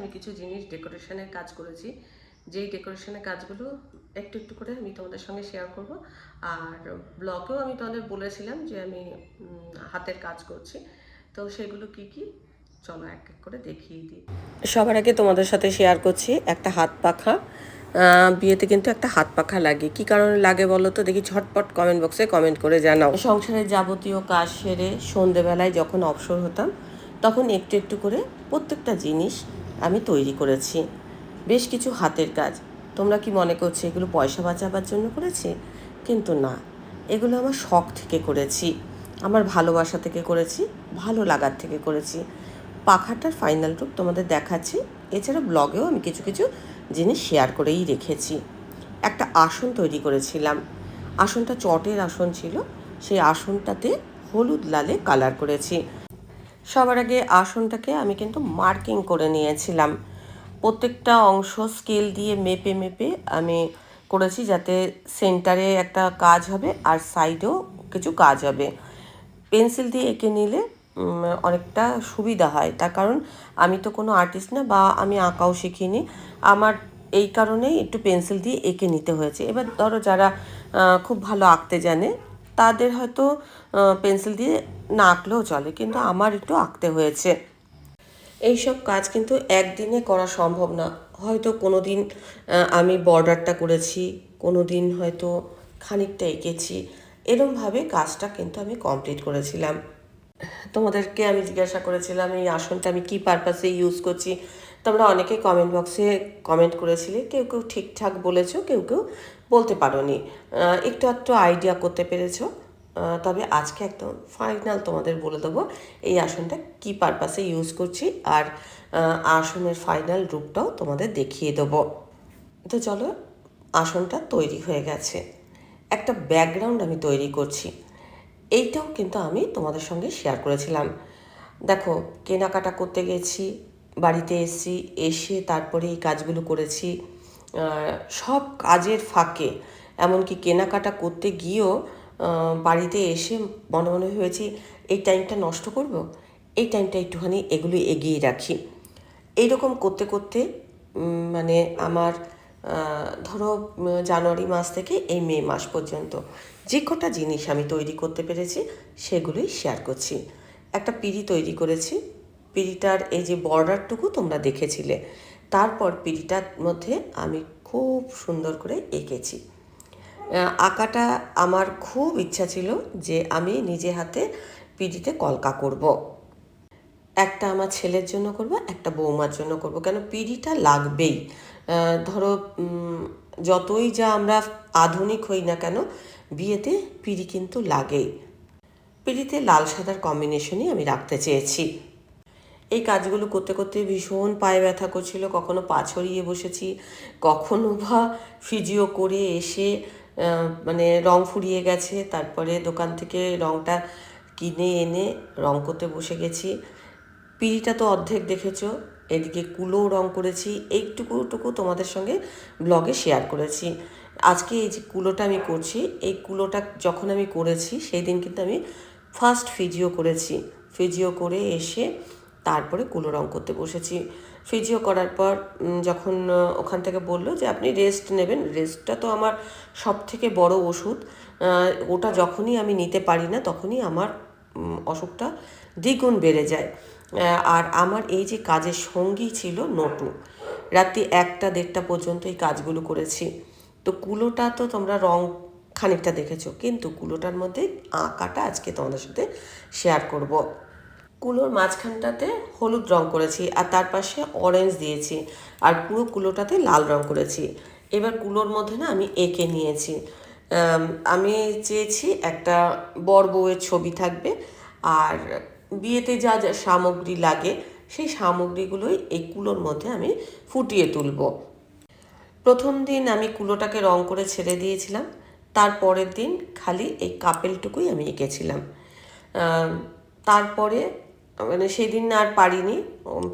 আমি কিছু জিনিস ডেকোরেশনের কাজ করেছি। যেই ডেকোরেশনের কাজগুলো একটু একটু করে আমি তোমাদের সঙ্গে শেয়ার করব। আর ব্লগেও আমি তোমাদের বলেছিলাম যে আমি হাতের কাজ করছি। তো সেগুলো কি কি? চলো এক এক করে দেখিয়ে দিই। সবার আগে তোমাদের সাথে শেয়ার করছি একটা হাত পাখা। বিয়েতে কিন্তু একটা হাত পাখা লাগে। কি কারণে লাগে বলো তো? দেখি ঝটপট কমেন্ট বক্সে কমেন্ট করে জানাও। সংসারের যাবতীয় কাজ সেরে সন্ধেবেলায় যখন অবসর হতাম তখন একটু একটু করে প্রত্যেকটা জিনিস আমি তৈরি করেছি। বেশ কিছু হাতের কাজ। তোমরা কি মনে করছ এগুলো পয়সা বাঁচাবার জন্য করেছি? কিন্তু না। এগুলো আমার শখ থেকে করেছি। আমার ভালোবাসা থেকে করেছি। ভালো লাগার থেকে করেছি। পাখাটার ফাইনাল রূপ তোমাদের দেখাচ্ছি। এছাড়া ব্লগেও আমি কিছু কিছু জিনিস শেয়ার করেই রেখেছি। একটা আসন তৈরি করেছিলাম। আসনটা চটের আসন ছিল। সেই আসনটাতে হলুদ লালে কালার করেছি। সবার আগে আসনটাকে আমি কিন্তু মার্কিং করে নিয়েছিলাম। প্রত্যেকটা অংশ স্কেল দিয়ে মেপে মেপে আমি করেছি যাতে সেন্টারে একটা কাজ হবে আর সাইডেও কিছু কাজ হবে। পেন্সিল দিয়ে এঁকে নিলে অনেকটা সুবিধা হয়। তার কারণ আমি তো কোনো আর্টিস্ট না বা আমি আঁকাও শিখিনি। আমার এই কারণেই একটু পেন্সিল দিয়ে এঁকে নিতে হয়েছে। এবার ধরো যারা খুব ভালো আঁকতে জানে তাদের হয়তো পেন্সিল দিয়ে না আঁকলেও চলে, কিন্তু আমার একটু আঁকতে হয়েছে। এইসব কাজ কিন্তু একদিনে করা সম্ভব না। হয়তো কোনো দিন আমি বর্ডারটা করেছি কোনো দিন হয়তো খানিকটা এঁকেছি। এরমভাবে কাজটা কিন্তু আমি কমপ্লিট করেছিলাম। তোমাদেরকে আমি জিজ্ঞাসা করেছিলাম, এই আসনটা আমি কী পারপাসে ইউজ করছি? তোমরা অনেকে কমেন্ট বক্সে কমেন্ট করেছিলে, কেউ কেউ ঠিকঠাক বলেছ, কেউ কেউ বলতে পারোনি। একটু একটু আইডিয়া করতে পেরেছ। তবে আজকে একদম ফাইনাল তোমাদের বলে দেবো এই আসনটা কী পারপাসে ইউজ করছি আর আসনের ফাইনাল রূপটাও তোমাদের দেখিয়ে দেবো। তো চলো, আসনটা তৈরি হয়ে গেছে। একটা ব্যাকগ্রাউন্ড আমি তৈরি করছি। এইটাও কিন্তু আমি তোমাদের সঙ্গে শেয়ার করেছিলাম। দেখো, কেনাকাটা করতে গেছি, বাড়িতে এসেছি, এসে তারপরে এই কাজগুলো করেছি। সব কাজের ফাঁকে, এমনকি কেনাকাটা করতে গিয়েও বাড়িতে এসে মনে মনে হয়েছি, এই টাইমটা নষ্ট করব? এই টাইমটা একটুখানি এগুলো এগিয়ে রাখি। এইরকম করতে করতে মানে আমার ধরো, জানুয়ারি মাস থেকে এই মে মাস পর্যন্ত, যে কটা জিনিস আমি তৈরি করতে পেরেছি, সেগুলোই শেয়ার করছি। একটা পিড়ি তৈরি করেছি। পিড়িটার এই যে বর্ডারটুকু তোমরা দেখেছিলে তারপর পিড়িটার মধ্যে আমি খুব সুন্দর করে এঁকেছি। আঁকাটা আমার খুব ইচ্ছা ছিল যে আমি নিজে হাতে পিড়িতে কলকা করব। একটা আমার ছেলের জন্য করব, একটা বৌমার জন্য করব। কেন পিড়িটা লাগবেই। ধরো যতই যা আমরা আধুনিক হই না কেন, বিয়েতে পিড়ি কিন্তু লাগেই। পিড়িতে লাল সাদার কম্বিনেশনই আমি রাখতে চেয়েছি। এই কাজগুলো করতে করতে ভীষণ পায়ে ব্যথা করছিল, কখনো পা ছড়িয়ে বসেছি, কখনো বা ফিজিও করে এসে মানে রং ফুরিয়ে গেছে, তারপরে দোকান থেকে রংটা কিনে এনে রং করতে বসে গেছি। পিড়িটা তো অর্ধেক দেখেছ, এদিকে কুলোও রং করেছি, এইটুকুটুকু তোমাদের সঙ্গে ব্লগে শেয়ার করেছি। আজকে এই যে কুলোটা আমি করছি, এই কুলোটা যখন আমি করেছি, সেই দিন কিন্তু আমি ফার্স্ট ফিজিও করেছি। ফিজিও করে এসে তারপরে কুলো রং করতে বসেছি। ফিজিও করার পর যখন ওখান থেকে বলল যে, আপনি রেস্ট নেবেন। রেস্টটা তো আমার সব থেকে বড় ওষুধ। ওটা যখনই আমি নিতে পারি না, তখনই আমার অসুখটা দ্বিগুণ বেড়ে যায়। আর আমার এই যে কাজের সঙ্গী ছিল নটু, রাত্রি একটা দেড়টা পর্যন্ত এই কাজগুলো করেছি। তো কুলোটা তো তোমরা রং খানিকটা দেখেছ, কিন্তু কুলোটার মধ্যে আঁকাটা আজকে তোমাদের সাথে শেয়ার করব। কুলোর মাঝখানটাতে হলুদ রং করেছি আর তার পাশে অরেঞ্জ দিয়েছি আর পুরো কুলোটাতে লাল রং করেছি। এবার কুলোর মধ্যে না আমি এঁকে নিয়েছি। আমি চেয়েছি একটা বর বউয়ের ছবি থাকবে আর বিয়েতে যা যা সামগ্রী লাগে সেই সামগ্রীগুলোই এই কুলোর মধ্যে আমি ফুটিয়ে তুলব। প্রথম দিন আমি কুলোটাকে রং করে ছেড়ে দিয়েছিলাম তারপরের দিন খালি এই কাপেলটুকুই আমি এঁকেছিলাম। তারপরে মানে সেদিন আর পারিনি।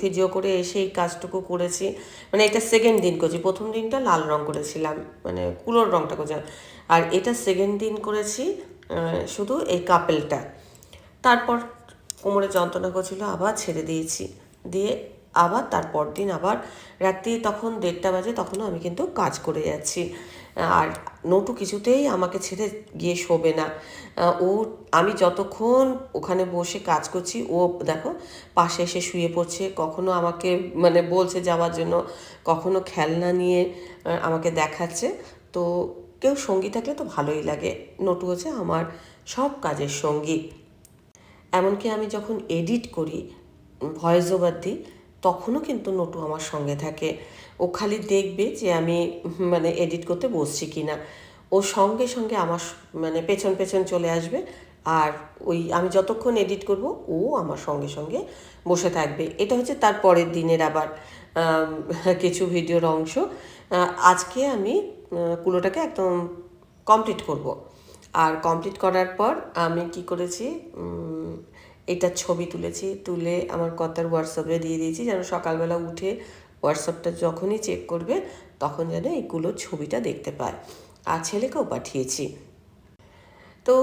ভিডিও করে এসে এই কাজটুকু করেছি। মানে এটা সেকেন্ড দিন করেছি। প্রথম দিনটা লাল রং করেছিলাম। মানে কুলোর রংটা করেছিলাম। আর এটা সেকেন্ড দিন করেছি শুধু এই কাপেলটা। তারপর কোমরে যন্ত্রণা করছিল, আবার ছেড়ে দিয়েছি। দিয়ে আবার তারপর দিন আবার রাত্রি তখন দেড়টা বাজে, তখনও আমি কিন্তু কাজ করে যাচ্ছি। আর নটু কিছুতেই আমাকে ছেড়ে গিয়ে শোবে না। ও, আমি যতক্ষণ ওখানে বসে কাজ করছি, ও দেখো পাশে এসে শুয়ে পড়ছে, কখনো আমাকে মানে বলছে যাওয়ার জন্য কখনো খেলনা নিয়ে আমাকে দেখাচ্ছে। তো কেউ সঙ্গী থাকলে তো ভালোই লাগে। নটু হচ্ছে আমার সব কাজের সঙ্গী। এমনকি আমি যখন এডিট করি ভয়েস ওভার দিই তখনও কিন্তু নটু আমার সঙ্গে থাকে। ও খালি দেখবে যে আমি মানে এডিট করতে বসছি কি না ও সঙ্গে সঙ্গে আমার মানে পেছন পেছন চলে আসবে। আর ওই আমি যতক্ষণ এডিট করব, ও আমার সঙ্গে সঙ্গে বসে থাকবে। এটা হচ্ছে তার পরের দিনের আবার কিছু ভিডিওর অংশ। আজকে আমি কুলোটাকে একদম কমপ্লিট করব। আর কমপ্লিট করার পর আমি কি করেছি এটার ছবি তুলেছি, তুলে আমার কর্তার হোয়াটসঅ্যাপে দিয়ে দিয়েছি যেন সকালবেলা উঠে হোয়াটসঅ্যাপটা যখনই চেক করবে তখন যেন এইগুলোর ছবিটা দেখতে পায়। আর ছেলেকেও পাঠিয়েছি। তো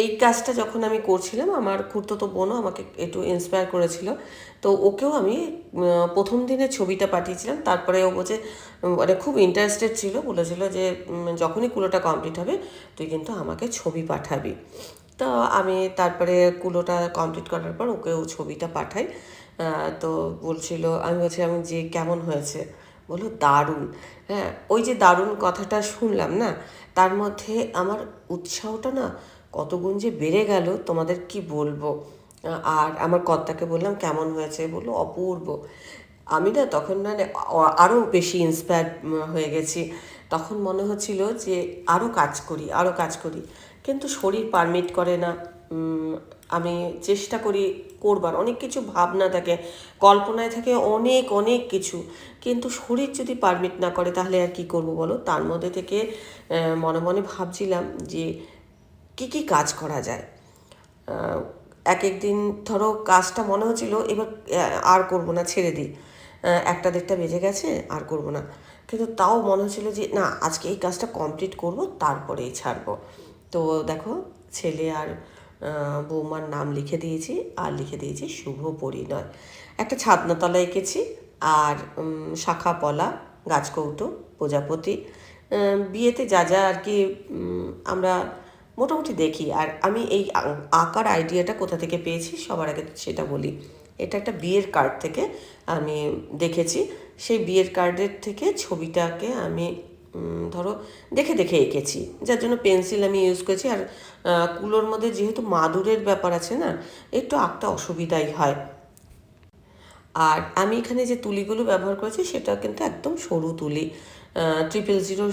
এই কাজটা যখন আমি করছিলাম, আমার খুড়তো বোনও আমাকে একটু ইন্সপায়ার করেছিল। তো ওকেও আমি প্রথম দিনের ছবিটা পাঠিয়েছিলাম, তারপরে ও বলছে মানে খুব ইন্টারেস্টেড ছিল, বলেছিল যে যখনই কুলোটা কমপ্লিট হবে, তুই কিন্তু আমাকে ছবি পাঠাবি। তো আমি তারপরে কুলোটা কমপ্লিট করার পর ওকেও ছবিটা পাঠাই। তো বলছিল, আমি বলছিলাম যে, কেমন হয়েছে? বলল, দারুণ। হ্যাঁ ওই যে দারুণ কথাটা শুনলাম না, তার মধ্যে আমার উৎসাহটা না কত গুণ যে বেড়ে গেল, তোমাদের কি বলব? আর আমার কর্তাকে বললাম, কেমন হয়েছে? বলল, অপূর্ব। আমি না তখন মানে আরও বেশি ইন্সপায়ার হয়ে গেছি। তখন মনে হচ্ছিল যে আরও কাজ করি আরও কাজ করি। কিন্তু শরীর পারমিট করে না। আমি চেষ্টা করি করবার। অনেক কিছু ভাবনা থাকে, কল্পনায় থাকে অনেক অনেক কিছু। কিন্তু শরীর যদি পারমিট না করে তাহলে আর কি করব বলো? তার মধ্যে থেকে মনে মনে ভাবছিলাম যে কি কি কাজ করা যায়? এক এক দিন ধরো কাজটা মনে হচ্ছিল, এবার আর করব না, ছেড়ে দিই। একটা দেড়টা বেজে গেছে, আর করব না। কিন্তু তাও মনে হচ্ছিল যে, না, আজকে এই কাজটা কমপ্লিট করব, তারপরেই ছাড়বো। তো দেখো ছেলে আর বৌমার নাম লিখে দিয়েছি, আর লিখে দিয়েছি শুভ পরিণয়। একটা ছাদনাতলা এঁকেছি, আর শাখা, পলা গাছকৌটো প্রজাপতি বিয়েতে যা যা আর কি আমরা মোটামুটি দেখি। আর আমি এই আঁকার আইডিয়াটা কোথা থেকে পেয়েছি সবার আগে সেটা বলি। এটা একটা বিয়ের কার্ড থেকে আমি দেখেছি। সেই বিয়ের কার্ডের থেকে ছবিটাকে আমি ধরো দেখে দেখে এঁকেছি। যার জন্য পেন্সিল আমি ইউজ করেছি। আর কুলোর মধ্যে যেহেতু মাদুরের ব্যাপার আছে না, একটু আঁকতে অসুবিধাই হয়। আর আমি এখানে যে তুলিগুলো ব্যবহার করেছি, সেটা কিন্তু একদম সরু তুলি। ট্রিপল জিরো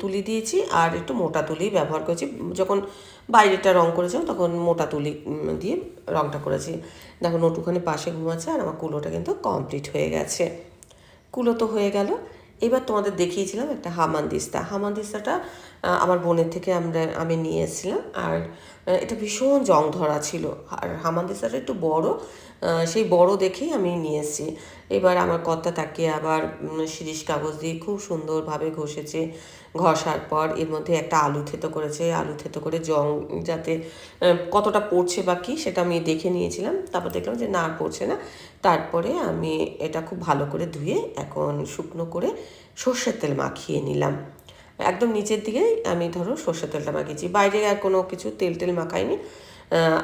তুলি দিয়েছি আর একটু মোটা তুলি ব্যবহার করেছি। যখন বাইরেটা রং করেছিলাম, তখন মোটা তুলি দিয়ে রংটা করেছি। দেখো নটুখানি পাশে ঘুমাচ্ছে আর আমার কুলোটা কিন্তু কমপ্লিট হয়ে গেছে। কুলো তো হয়ে গেল। এবার তোমাদের দেখিয়েছিলাম একটা হামানদিস্তা। হামানদিস্তাটা আমার বোনের থেকে আমরা, আমি নিয়ে এসেছিলাম আর এটা ভীষণ জং ধরা ছিল। আর হামানদিস্তাটা একটু বড় সেই বড় দেখেই আমি নিয়ে এসেছি এবার আমার কর্তা তাকে আবার শিরিষ কাগজ দিয়ে খুব সুন্দরভাবে ঘষেছে। ঘষার পর এর মধ্যে একটা আলু থেতো করেছে। আলু থেতো করে জং, যাতে কতটা পড়ছে বা কি, সেটা আমি দেখে নিয়েছিলাম। তারপর দেখলাম যে না পড়ছে না। তারপরে আমি এটা খুব ভালো করে ধুয়ে এখন শুকনো করে সর্ষের তেল মাখিয়ে নিলাম। একদম নিচের দিকে আমি ধরো সর্ষের তেলটা মাখিয়েছি, বাইরে আর কোনো কিছু তেল টেল মাখাইনি।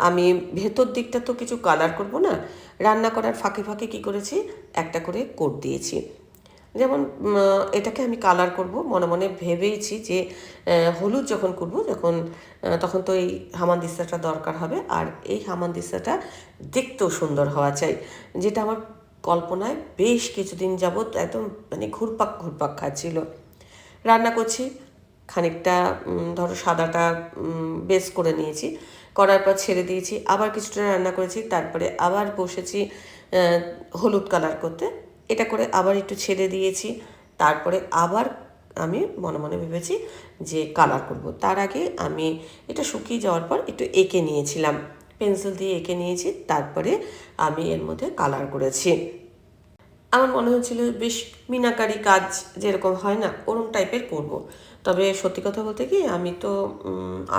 আমি ভেতর দিকটা তো কিছু কালার করব না, রান্না করার ফাঁকে ফাঁকে কি করেছি? একটা করে কোট দিয়েছি। যেমন এটাকে আমি কালার করব, মনে মনে ভেবেইছি যে হলুদ যখন করব যখন তখন তো এই হামান হামানদিস্তাটা দরকার হবে। আর এই হামান হামানদিস্তাটা দেখতেও সুন্দর হওয়া চাই, যেটা আমার কল্পনায় বেশ কিছুদিন যাবৎ একদম মানে ঘুরপাক ঘুরপাক খাচ্ছিল। রান্না করছি, খানিকটা ধরো সাদাটা বেস করে নিয়েছি, করার পর ছেড়ে দিয়েছি, আবার কিছুটা রান্না করেছি, তারপরে আবার বসেছি হলুদ কালার করতে। এটা করে আবার একটু ছেড়ে দিয়েছি। তারপরে আবার আমি মনে মনে ভেবেছি যে কালার করব। তার আগে আমি এটা শুকিয়ে যাওয়ার পর একটু এঁকে নিয়েছিলাম। পেন্সিল দিয়ে এঁকে নিয়েছি, তারপরে আমি এর মধ্যে কালার করেছি। আমার মনে হচ্ছিল বেশ মিনাকারি কাজ যেরকম হয় না, ওরম টাইপের করব। তবে সত্যি কথা বলতে কি, আমি তো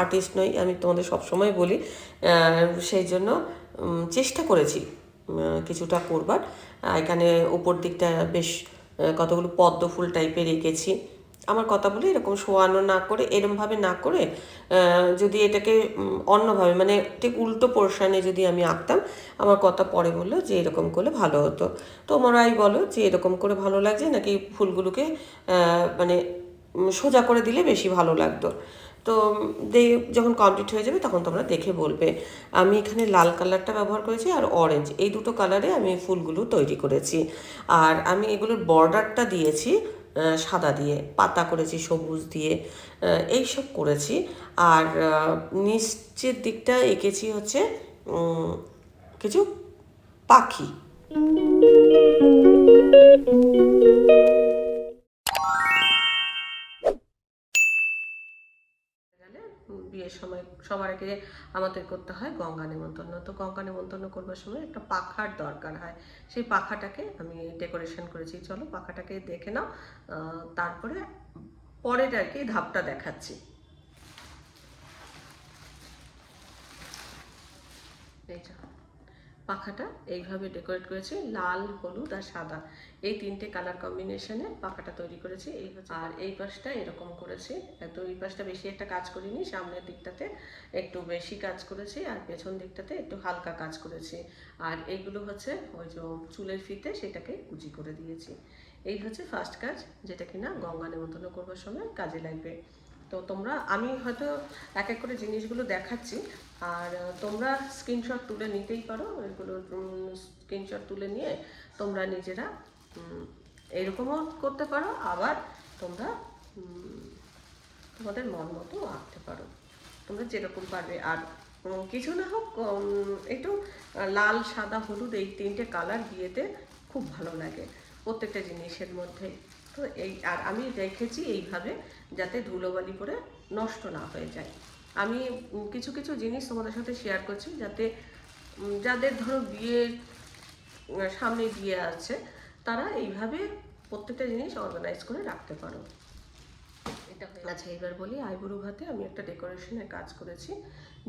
আর্টিস্ট নই, আমি তোমাদের সবসময় বলি সেই জন্য চেষ্টা করেছি। কিছুটা করবার। এখানে উপর দিকটা বেশ কতগুলো পদ্ম ফুল টাইপের রেখেছি। আমার কথা বলে এরকম শোয়ানো না করে, এরমভাবে না করে যদি এটাকে অন্যভাবে মানে ঠিক উল্টো পোর্শানে যদি আমি আঁকতাম, আমার কথা পরে বলল যে এরকম করলে ভালো হতো। তোমরাই বলো যে এরকম করে ভালো লাগছে নাকি ফুলগুলোকে মানে সোজা করে দিলে বেশি ভালো লাগতো? তো দে যখন কমপ্লিট হয়ে যাবে তখন তোমরা দেখে বলবে। আমি এখানে লাল কালারটা ব্যবহার করেছি আর অরেঞ্জ এই দুটো কালারে আমি ফুলগুলো তৈরি করেছি। আর আমি এগুলোর বর্ডারটা দিয়েছি সাদা দিয়ে, পাতা করেছি, সবুজ দিয়ে এই সব করেছি। আর নিচের দিকটা এঁকেছি হচ্ছে কিছু পাখি। বিয়ের সময় সবার আগে আমাদের করতে হয় গঙ্গা নেমন্তন্ন তো গঙ্গা নেমন্তন্ন করবার সময় একটা পাখার দরকার হয়। সেই পাখাটাকে আমি ডেকোরেশন করেছি। চলো পাখাটাকে দেখে নাও। তারপরে পরের আর কি ধাপটা দেখাচ্ছি। এই পাখাটা এইভাবে ডেকোরেট করেছি, লাল, হলুদ আর সাদা। এই তিনটে কালার কম্বিনেশনে পাখাটা তৈরি করেছি, এই আর এই পাশটা এরকম করেছি তো এই পাশটা বেশি একটা কাজ করিনি, সামনের দিকটাতে একটু বেশি কাজ করেছি আর পেছন দিকটাতে একটু হালকা কাজ করেছি। আর এইগুলো হচ্ছে ওই যে চুলের ফিতে সেটাকে কুচি করে দিয়েছি। এই হচ্ছে ফার্স্ট কাজ, যেটা কিনা গঙ্গা নেমন্তন্ন করবার সময় কাজে লাগবে। তো তোমরা, আমি হয়তো এক এক করে জিনিসগুলো দেখাচ্ছি, আর তোমরা স্ক্রিনশট তুলে নিতেই পারো, এগুলো স্ক্রিনশট তুলে নিয়ে তোমরা নিজেরা এরকমও করতে পারো, আবার তোমরা তোমাদের মন মতো আঁকতে পারো। তোমরা যেরকম পারবে, আর কিছু না হোক একটু লাল, সাদা, হলুদ এই তিনটে কালার বিয়েতে খুব ভালো লাগে প্রত্যেকটা জিনিসের মধ্যে। তো এই, আর আমি রেখেছি এইভাবে যাতে ধুলোবালি করে নষ্ট না হয়ে যায়। আমি কিছু কিছু জিনিস তোমাদের সাথে শেয়ার করছি যাতে যাদের ধরো বিয়ের সামনে বিয়ে আছে, তারা এইভাবে প্রত্যেকটা জিনিস অর্গানাইজ করে রাখতে পারো। আচ্ছা এবার বলি আইবুড়ো ভাতে আমি একটা ডেকোরেশনের কাজ করেছি,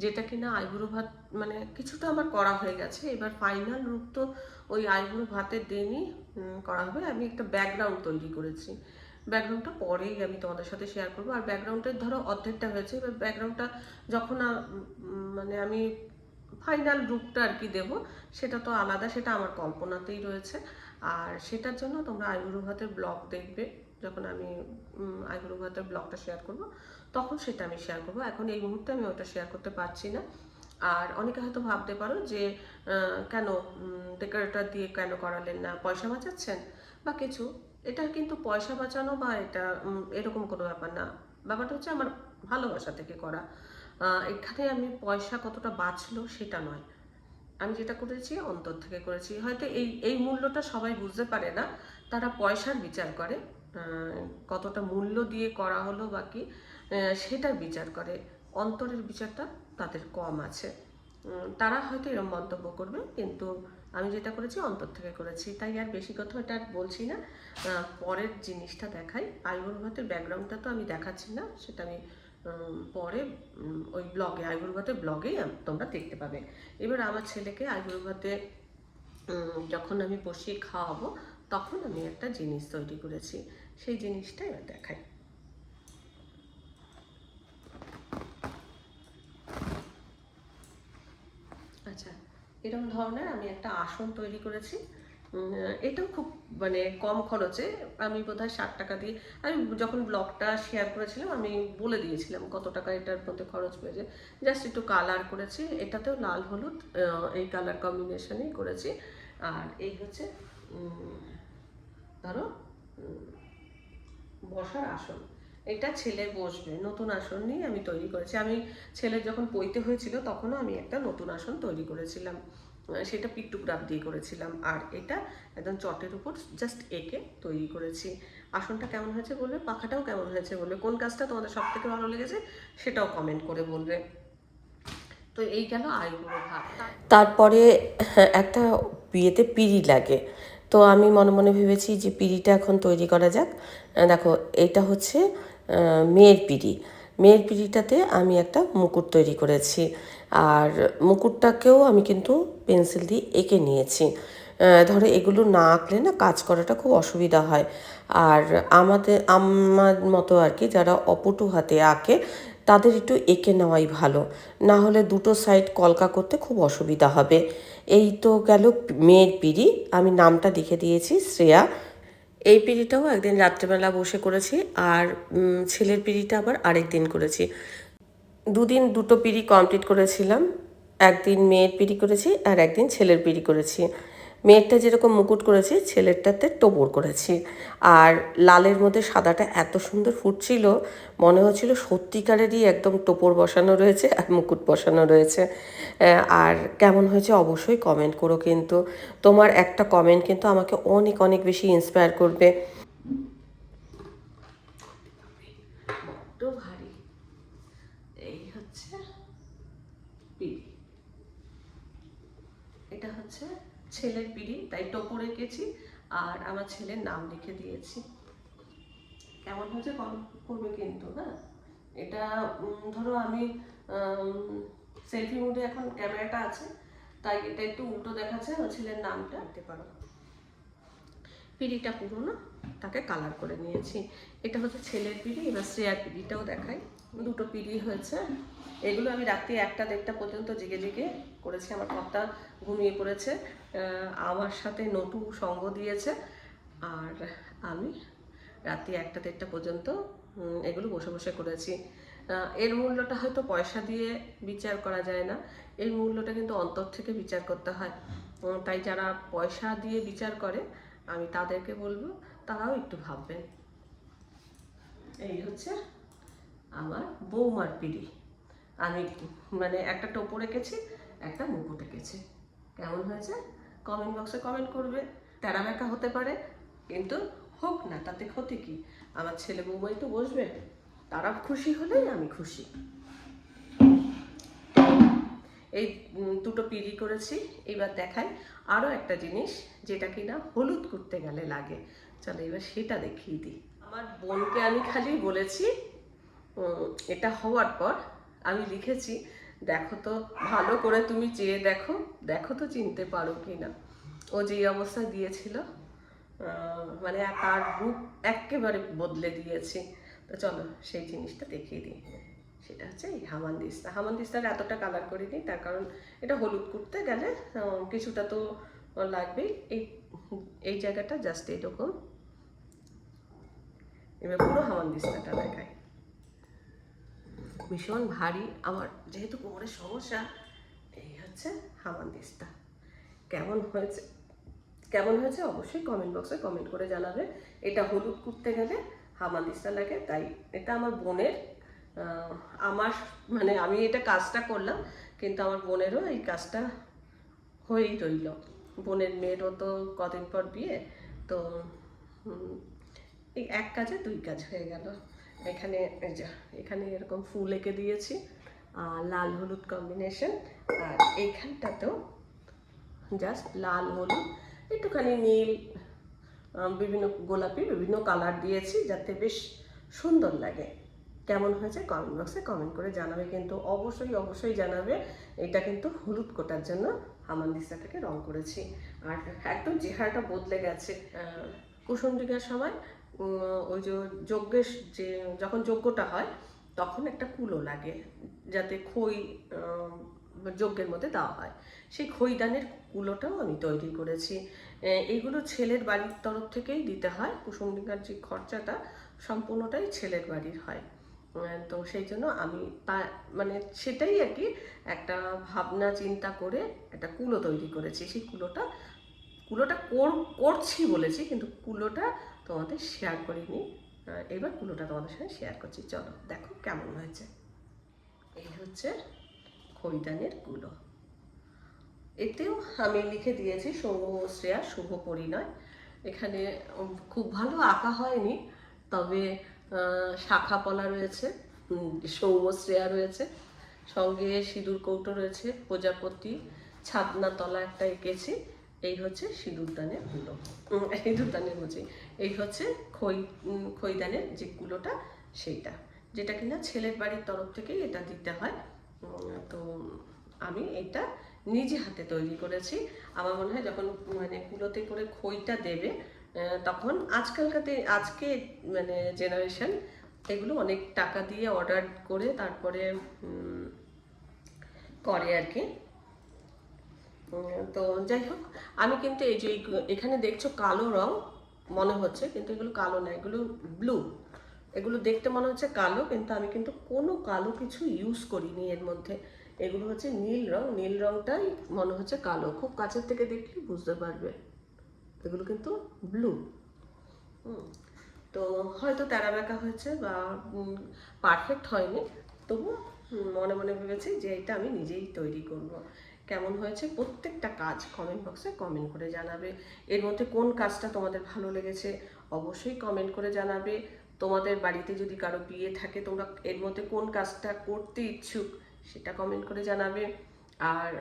যেটা কিনা আইবুড়ো ভাত মানে কিছুটা আমার করা হয়ে গেছে। এবার ফাইনাল রূপ তো ওই আইবুড়ো ভাতের দিনই করা হবে। আমি একটা ব্যাকগ্রাউন্ড তৈরি করেছি। ব্যাকগ্রাউন্ডটা পরেই আমি তোমাদের সাথে শেয়ার করব। আর ব্যাকগ্রাউন্ডের ধরো অর্ধেকটা হয়েছে, এবার ব্যাকগ্রাউন্ডটা যখন মানে আমি ফাইনাল রূপটা আর কি দেবো, সেটা তো আলাদা, সেটা আমার কল্পনাতেই রয়েছে। আর সেটার জন্য তোমরা আইবুড়ো ভাতের ব্লগ দেখবে। যখন আমি আইবুড়ো ভাতের ব্লগটা শেয়ার করব, তখন সেটা আমি শেয়ার করব। এখন এই মুহূর্তে আমি ওটা শেয়ার করতে পারছি না। আর অনেকে হয়তো ভাবতে পারো যে কেন ডেকোরেটর দিয়ে কেন করালেন না? পয়সা বাঁচাচ্ছেন? বা কিছু। এটা কিন্তু পয়সা বাঁচানো বা এটা এরকম কোনো ব্যাপার না। ব্যাপারটা হচ্ছে আমার ভালোবাসা থেকে করা। এখানে আমি পয়সা কতটা বাঁচলো সেটা নয়। আমি যেটা করেছি, অন্তর থেকে করেছি। হয়তো এই এই মূল্যটা সবাই বুঝতে পারে না। তারা পয়সার বিচার করে। কতটা মূল্য দিয়ে করা হলো বা কি আহ, বিচার করে। অন্তরের বিচারটা তাদের কম আছে। তারা হয়তো এরকম মন্তব্য করবে কিন্তু আমি যেটা করেছি অন্তর থেকে করেছি। তাই আর বেশি কথা এটা আর বলছি না। পরের জিনিসটা দেখাই। আইবুড় ভাতের ব্যাকগ্রাউন্ডটা তো আমি দেখাচ্ছি না সেটা আমি পরে ওই ব্লগে আইবুড় ভাতের ব্লগেই তোমরা দেখতে পাবে। এবার আমার ছেলেকে আইবুড়ো ভাতে যখন আমি বসিয়ে খাওয়াবো তখন আমি একটা জিনিস তৈরি করেছি। সেই জিনিসটা এবার দেখাই। আচ্ছা এরকম ধরনের আমি একটা আসন তৈরি করেছি। এটাও খুব মানে কম খরচে, আমি বোধহয় ষাট টাকা দিয়ে, আমি যখন ব্লগটা শেয়ার করেছিলাম, আমি বলে দিয়েছিলাম কত টাকা এটার মধ্যে খরচ পেয়েছে জাস্ট একটু কালার করেছি, এটাতেও লাল হলুদ এই কালার কম্বিনেশনেই করেছি। আর এই হচ্ছে ধরো বসার আসন। এটা ছেলে বসবে নতুন আসন নিয়ে আমি তৈরি করেছি। আমি ছেলের যখন পইতে হয়েছিল তখনও আমি একটা নতুন আসন তৈরি করেছিলাম। সেটা পিকটোগ্রাফ দিয়ে করেছিলাম। আর এটা একদম চটের উপর জাস্ট এঁকে তৈরি করেছি। আসনটা কেমন হয়েছে বলবে? পাখাটাও কেমন হয়েছে বলবে? কোন কাজটা তোমাদের সব থেকে ভালো লেগেছে সেটাও কমেন্ট করে বলবে। তো এই গেল আইবুড়ো ভাত তারপরে হ্যাঁ, একটা বিয়েতে পিড়ি লাগে। তো আমি মনে মনে ভেবেছি যে পিড়িটা এখন তৈরি করা যাক। দেখো, এটা হচ্ছে মেয়ের পিড়ি। মেয়ের পিড়িটাতে আমি একটা মুকুট তৈরি করেছি। আর মুকুটটাকেও আমি কিন্তু পেন্সিল দিয়ে এঁকে নিয়েছি। ধরো, এগুলো না আঁকলে না কাজ করাটা খুব অসুবিধা হয়। আর আমাদের, আমার মতো আর কি, যারা অপটু হাতে আঁকে, তাদের একটু এঁকে নেওয়াই ভালো। না হলে দুটো সাইড কলকা করতে খুব অসুবিধা হবে। এই তো গেল মেয়ের পিড়ি। আমি নামটা লিখে দিয়েছি, শ্রেয়া। এই পিড়িটাও একদিন রাত্রেবেলা বসে করেছি আর ছেলের পিড়িটা আবার আরেক দিন করেছি। দুদিন দুটো পিড়ি কমপ্লিট করেছিলাম, একদিন মেয়ের পিড়ি করেছি আর একদিন ছেলের পিড়ি করেছি। মেয়েরটা যেরকম মুকুট করেছি, ছেলেরটাতে টোপর করেছি। আর লালের মধ্যে সাদাটা এত সুন্দর ফুটছিল, মনে হচ্ছিল সত্যিকারেরই একদম টোপর বসানো রয়েছে আর মুকুট বসানো রয়েছে। আর কেমন হয়েছে অবশ্যই কমেন্ট করো কিন্তু। তোমার একটা কমেন্ট কিন্তু আমাকে অনেক অনেক বেশি ইন্সপায়ার করবে। ভারী। এই হচ্ছে এটা হচ্ছে ছেলের পিড়ি, তাই টোপো রেখেছি আর আমার ছেলের নাম লিখে দিয়েছি। কেমন হয়েছে করবে কিন্তু হ্যাঁ? এটা ধরো আমি সেলফি মুডে এখন ক্যামেরাটা আছে, তাই এটা একটু উল্টো দেখাচ্ছে আমার ছেলের নামটা। দিতে পারো। পিড়িটা পুরোনো, তাকে কালার করে নিয়েছি। এটা হচ্ছে ছেলের পিড়ি, এবার শ্রেয়ার পিড়িটাও দেখাই। দুটো পিড়ি হয়েছে। এগুলো আমি রাত্রি একটা দেড়টা পর্যন্ত জেগে জেগে করেছি, আমার কর্তা ঘুমিয়ে পড়েছে আমার সাথে নটু সঙ্গ দিয়েছে, আর আমি রাত্রি একটা দেড়টা পর্যন্ত এগুলো বসে বসে করেছি। এর মূল্যটা হয়তো পয়সা দিয়ে বিচার করা যায় না, এর মূল্যটা কিন্তু অন্তর থেকে বিচার করতে হয়। তাই যারা পয়সা দিয়ে বিচার করে, আমি তাদেরকে বলব, তারাও একটু ভাববেন। এই হচ্ছে আমার বৌমার পিড়ি। আমি মানে একটা টোপো রেখেছি, একটা মুকুট রেখেছি। কেমন হয়েছে? কমেন্ট বক্সে কমেন্ট করবে। তেরা বেঁকা হতে পারে, কিন্তু হোক না, তাতে ক্ষতি কি? আমার ছেলে বৌমাই তো বসবে, তারা খুশি হলেই আমি খুশি। এই দুটো পিড়ি করেছি, এবার দেখাই আরও একটা জিনিস যেটা কিনা হলুদ করতে গেলে লাগে। চলো এবার সেটা দেখিয়ে দিই। আমার বোনকে আমি খালি বলেছি এটা হওয়ার পর আমি লিখেছি, দেখো তো, ভালো করে তুমি চেয়ে দেখো দেখো তো চিনতে পারো কি না। ও যেই অবস্থা দিয়েছিল মানে তার রূপ একেবারে বদলে দিয়েছি। তো চলো, সেই জিনিসটা দেখিয়ে দিই। সেটা হচ্ছে এই হামানদিস্তা হামানদিস্তার এতটা কালার করিনি তার কারণ এটা হলুদ করতে গেলে কিছুটা তো লাগবেই। এই এই জায়গাটা জাস্ট এরকম এবার পুরো হামানদিস্তাটা দেখায় ভীষণ ভারী। আমার যেহেতু কোমরের সমস্যা, এই হচ্ছে হামানদিস্তা কেমন হয়েছে? কেমন হয়েছে অবশ্যই কমেন্ট বক্সে কমেন্ট করে জানাবে। এটা হলুদ করতে গেলে হামানদিস্তা লাগে, তাই এটা আমার বোনের আমার মানে আমি এটা কাজটা করলাম, কিন্তু আমার বোনেরও এই কাজটা হয়েই রইল। বোনের মেয়েরও তো কদিন পর বিয়ে, তো এই এক কাজে দুই কাজ হয়ে গেল। এখানে এখানে এরকম ফুল এঁকে দিয়েছি আর লাল হলুদ কম্বিনেশন আর এইখানটাতেও জাস্ট লাল হলুদ একটুখানি নীল বিভিন্ন গোলাপি বিভিন্ন কালার দিয়েছি যাতে বেশ সুন্দর লাগে। কেমন হয়েছে কমেন্ট বক্সে কমেন্ট করে জানাবে কিন্তু অবশ্যই অবশ্যই জানাবে। এটা কিন্তু হলুদ কোটার জন্য হামানদিস্তা থেকে রং করেছি। আর একদম চেহারাটা বদলে গেছে। আহ, কুসুমডিগার সময় ওই যে যজ্ঞের যে, যখন যজ্ঞটা হয়, তখন একটা কুলো লাগে, যাতে খই যজ্ঞের মধ্যে দেওয়া হয়। সেই খইদানের কুলোটাও আমি তৈরি করেছি। এইগুলো ছেলের বাড়ির তরফ থেকেই দিতে হয়। কুসুমডিগার যে খরচাটা সম্পূর্ণটাই ছেলের বাড়ির হয়। তো সেই জন্য আমি তা মানে সেটাই আর কি একটা ভাবনা, চিন্তা করে একটা কুলো তৈরি করেছি। সেই কুলোটা কুলোটা কর- করছি বলেছি, কিন্তু কুলোটা তোমাদের শেয়ার করিনি। এবার কুলোটা তোমাদের সঙ্গে শেয়ার করছি। চলো দেখো কেমন হয়েছে। এই হচ্ছে খৈদানের কুলো এতেও আমি লিখে দিয়েছি সৌম শ্রেয়া শুভ পরিণয়। এখানে খুব ভালো আঁকা হয়নি তবে শাখা পলা রয়েছে উম, সৌম শ্রেয়া রয়েছে। সঙ্গে সিঁদুর কৌটো রয়েছে প্রজাপতি ছাদনা তলা একটা এঁকেছি। এই হচ্ছে সিঁদুরদানের কুলো সিঁদুরদানের বলছি। এই হচ্ছে খই খইদানের যে কুলোটা সেইটা। যেটা কিনা ছেলের বাড়ির তরফ থেকেই এটা দিতে হয়। তো আমি এটা নিজে হাতে তৈরি করেছি। আমার মনে হয় যখন মানে কুলোতে করে খইটা দেবে তখন আজকালকাতে, আজকে মানে জেনারেশন এগুলো অনেক টাকা দিয়ে অর্ডার করে তারপরে করে আর কি। তো যাই হোক, আমি কিন্তু এই যে এখানে দেখছ কালো রং মনে হচ্ছে, কিন্তু এগুলো কালো না, এগুলো ব্লু এগুলো দেখতে মনে হচ্ছে কালো, কিন্তু আমি কিন্তু কোনো কালো কিছু ইউজ করিনি এর মধ্যে। এগুলো হচ্ছে নীল রং, নীল রংটাই মনে হচ্ছে কালো। খুব কাছের থেকে দেখলে বুঝতে পারবে। এগুলো কিন্তু ব্লু তো হয়তো তেরা বেঁকা হয়েছে বা পারফেক্ট হয়নি, তবু মনে মনে ভেবেছি যে এটা আমি নিজেই তৈরি করব। কেমন হয়েছে, প্রত্যেকটা কাজ কমেন্ট বক্সে কমেন্ট করে জানাবে। এর মধ্যে কোন কাজটা তোমাদের ভালো লেগেছে, অবশ্যই কমেন্ট করে জানাবে। তোমাদের বাড়িতে যদি কারও বিয়ে থাকে, তোমরা এর মধ্যে কোন কাজটা করতে ইচ্ছুক, সেটা কমেন্ট করে জানাবে। আর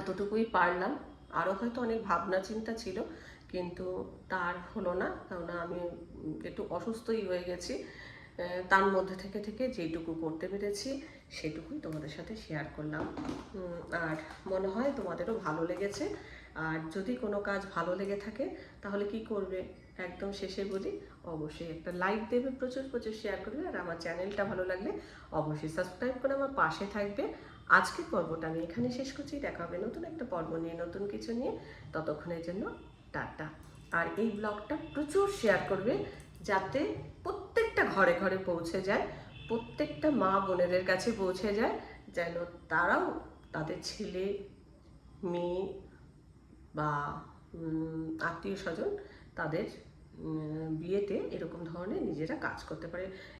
এতটুকুই পারলাম। আরও হয়তো অনেক ভাবনা চিন্তা ছিল, কিন্তু তার হলো না, কেননা আমি একটু অসুস্থই হয়ে গেছি। তার মধ্যে থেকে থেকে যেটুকু করতে পেরেছি। সেটুকুই তোমাদের সাথে শেয়ার করলাম। আর মনে হয় তোমাদেরও ভালো লেগেছে। আর যদি কোনো কাজ ভালো লেগে থাকে, তাহলে কি করবে? একদম শেষে বলি, অবশ্যই একটা লাইক দেবে, প্রচুর প্রচুর শেয়ার করবে। আর আমার চ্যানেলটা ভালো লাগলে অবশ্যই সাবস্ক্রাইব করে আমার পাশে থাকবে। আজকের পর্বটা আমি এখানে শেষ করছি। দেখা হবে নতুন একটা পর্ব নিয়ে, নতুন কিছু নিয়ে। ততক্ষণের জন্য টাটা। আর এই ব্লগটা প্রচুর শেয়ার করবে, যাতে প্রত্যেকটা ঘরে ঘরে পৌঁছে যায়। প্রত্যেকটা মা বোনেদের কাছে পৌঁছে যায় যেন তারাও তাদের ছেলে, মেয়ে বা আত্মীয় স্বজন তাদের বিয়েতে এরকম ধরনের নিজেরা কাজ করতে পারে।